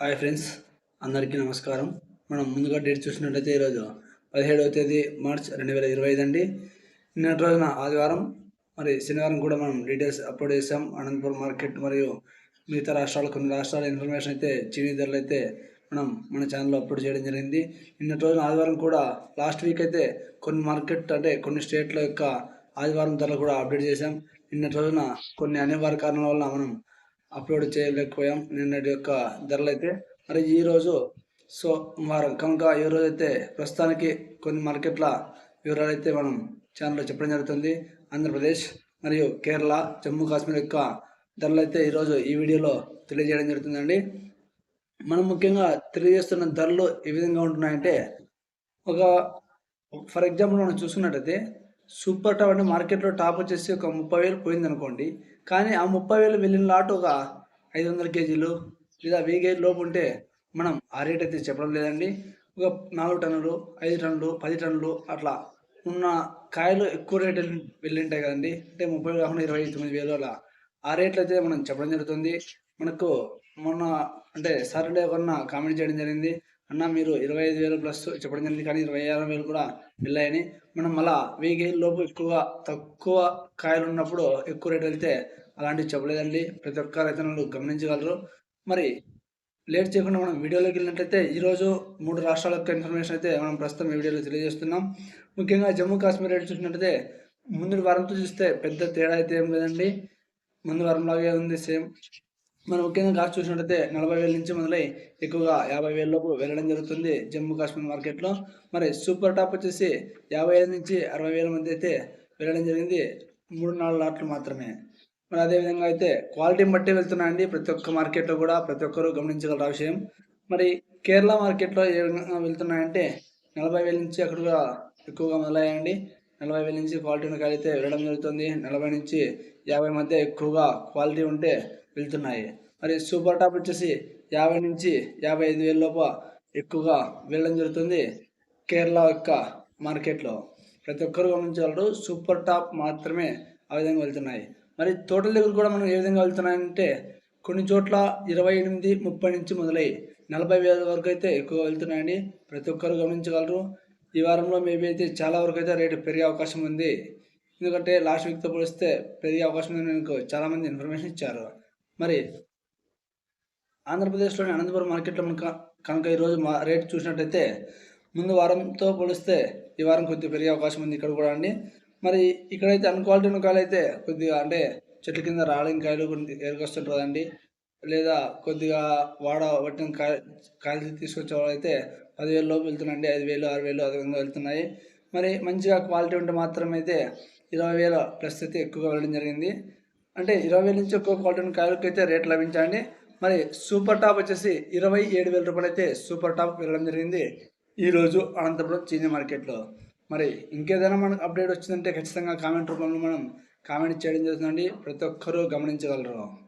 Hi friends అందరికీ నమస్కారం. మనం ముందుగా డేట్ చూసినట్లయితే ఈరోజు పదిహేడవ తేదీ మార్చ్ రెండు వేల ఇరవై ఐదు అండి. నిన్నటి రోజున ఆదివారం మరి శనివారం కూడా మనం డీటెయిల్స్ అప్లోడ్ చేసాం అనంతపురం మార్కెట్ మరియు మిగతా రాష్ట్రాలు కొన్ని రాష్ట్రాల ఇన్ఫర్మేషన్ అయితే చీనీ ధరలు అయితే మనం మన ఛానల్లో అప్లోడ్ చేయడం జరిగింది. నిన్నటి రోజున ఆదివారం కూడా లాస్ట్ వీక్ అయితే కొన్ని మార్కెట్ అంటే కొన్ని స్టేట్ల యొక్క ఆదివారం ధరలు కూడా అప్డేట్ చేసాం నిన్నటి రోజున కొన్ని అనివార్య కారణాల వల్ల మనం అప్లోడ్ చేయలేకపోయాం నిన్నటి యొక్క ధరలు అయితే మరి ఈరోజు సో వారం కనుక ఈ రోజు అయితే ప్రస్తుతానికి కొన్ని మార్కెట్ల వివరాలు అయితే మనం ఛానల్లో చెప్పడం జరుగుతుంది. ఆంధ్రప్రదేశ్ మరియు కేరళ జమ్మూ కాశ్మీర్ యొక్క ధరలు అయితే ఈరోజు ఈ వీడియోలో తెలియజేయడం జరుగుతుందండి. మనం ముఖ్యంగా తెలియజేస్తున్న ధరలు ఏ విధంగా ఉంటున్నాయంటే ఒక ఫర్ ఎగ్జాంపుల్ మనం చూసుకున్నట్టయితే సూపర్ టాప్ అంటే మార్కెట్లో టాప్ వచ్చేసి ఒక ముప్పై వేలు పోయింది అనుకోండి కానీ ఆ ముప్పై వేలు వెళ్ళిన లాట్ ఒక ఐదు వందల కేజీలు లేదా వెయ్యి కేజీ లోపు ఉంటే మనం ఆ రేట్ అయితే చెప్పడం లేదండి. ఒక నాలుగు టన్నులు ఐదు టన్నులు పది టన్నులు అట్లా ఉన్న కాయలు ఎక్కువ రేట్ వెళ్ళి వెళ్ళి ఉంటాయి కదండి. అంటే ముప్పై కాకుండా ఇరవై తొమ్మిది వేలు అలా ఆ రేట్లు అయితే మనం చెప్పడం జరుగుతుంది. మనకు మొన్న అంటే సాటర్డే కొన్న కామెంట్ చేయడం జరిగింది. అన్న మీరు ఇరవై ఐదు వేలు ప్లస్ చెప్పడం జరిగింది కానీ ఇరవై ఆరు వేలు కూడా వెళ్ళాయని. మనం మళ్ళా వెయ్యి కేజీల లోపు ఎక్కువగా తక్కువ కాయలు ఉన్నప్పుడు ఎక్కువ రేట్ వెళ్తే అలాంటివి చెప్పలేదండి. ప్రతి ఒక్క రైతన్నలు గమనించగలరు. మరి లేట్ చేయకుండా మనం వీడియోలోకి వెళ్ళినట్లయితే ఈరోజు మూడు రాష్ట్రాల యొక్క ఇన్ఫర్మేషన్ అయితే మనం ప్రస్తుతం ఈ వీడియోలో తెలియజేస్తున్నాం. ముఖ్యంగా జమ్మూ కాశ్మీర్ రేట్ చూసినట్లయితే ముందు వారంతో చూస్తే పెద్ద తేడా అయితే ఏం లేదండి. ముందు వారం లాగే ఉంది సేమ్ మనం ముఖ్యంగా కాస్ట్ చూసినట్లయితే నలభై వేల నుంచి మొదలై ఎక్కువగా యాభై వేల లోపు వెళ్ళడం జరుగుతుంది జమ్మూ కాశ్మీర్ మార్కెట్లో. మరి సూపర్ టాప్ వచ్చేసి యాభై ఐదు నుంచి అరవై వేల మంది అయితే వెళ్ళడం జరిగింది. మూడు నాలుగు లాట్లు మాత్రమే. మరి అదేవిధంగా అయితే క్వాలిటీని బట్టి వెళ్తున్నాయండి ప్రతి ఒక్క మార్కెట్లో కూడా ప్రతి ఒక్కరూ గమనించగలరు ఆ విషయం? మరి కేరళ మార్కెట్లో ఏ విధంగా వెళ్తున్నాయంటే నలభై వేల నుంచి అక్కడ కూడా ఎక్కువగా మొదలయ్యాయండి. నలభై వేల నుంచి క్వాలిటీ ఉన్న కాయలు అయితే వెళ్ళడం జరుగుతుంది. నలభై నుంచి యాభై మధ్య ఎక్కువగా క్వాలిటీ ఉంటే వెళ్తున్నాయి. మరి సూపర్ టాప్ వచ్చేసి యాభై నుంచి యాభై ఐదు వేల లోపు ఎక్కువగా వెళ్ళడం జరుగుతుంది కేరళ యొక్క మార్కెట్లో. ప్రతి ఒక్కరు గమనించగలరు సూపర్ టాప్ మాత్రమే ఆ విధంగా వెళ్తున్నాయి. మరి తోటల దగ్గర కూడా మనం ఏ విధంగా వెళ్తున్నాయంటే కొన్ని చోట్ల ఇరవై ఎనిమిది ముప్పై నుంచి మొదలై నలభై వేల వరకు అయితే ఎక్కువ వెళ్తున్నాయని ప్రతి ఒక్కరు గమనించగలరు. ఈ వారంలో మేబీ అయితే చాలా వరకు అయితే రేటు పెరిగే అవకాశం ఉంది. ఎందుకంటే లాస్ట్ వీక్తో పోలిస్తే పెరిగే అవకాశం ఉందని నాకు చాలామంది ఇన్ఫర్మేషన్ ఇచ్చారు. మరి ఆంధ్రప్రదేశ్లోని అనంతపురం మార్కెట్లో కనుక కనుక ఈరోజు మా రేట్ చూసినట్టయితే ముందు వారంతో పోలిస్తే ఈ వారం కొద్దిగా పెరిగే అవకాశం ఉంది ఇక్కడ కూడా అండి. మరి ఇక్కడైతే అన్క్వాలిటీ ఉన్న కాయలు అయితే కొద్దిగా అంటే చెట్ల కింద రాలిన కాయలు కొన్ని ఎరుకొస్తుంటారు లేదా కొద్దిగా వాడ పట్టిన కాయ కాయలు తీసుకొచ్చే వాళ్ళు అయితే పదివేలు లోపు వెళ్తున్నాయండి ఐదు వేలు ఆరు వేలు అదే విధంగా వెళ్తున్నాయి. మరి మంచిగా క్వాలిటీ ఉంటే మాత్రం అయితే ఇరవై వేల ప్లస్ అయితే ఎక్కువగా వెళ్ళడం జరిగింది. అంటే ఇరవై వేల నుంచి ఎక్కువ క్వాలిటీ ఉన్న కాయలకి అయితే రేట్ లభించండి మరి సూపర్ టాప్ వచ్చేసి ఇరవై ఏడు వేల రూపాయలు అయితే సూపర్ టాప్ వెళ్ళడం జరిగింది. ఈరోజు అనంతపురం చీనీ మార్కెట్లో. మరి ఇంకేదైనా మనకు అప్డేట్ వచ్చిందంటే ఖచ్చితంగా కామెంట్ రూపంలో మనం కామెంట్ చేయడం జరుగుతుందండి. ప్రతి ఒక్కరూ గమనించగలరు.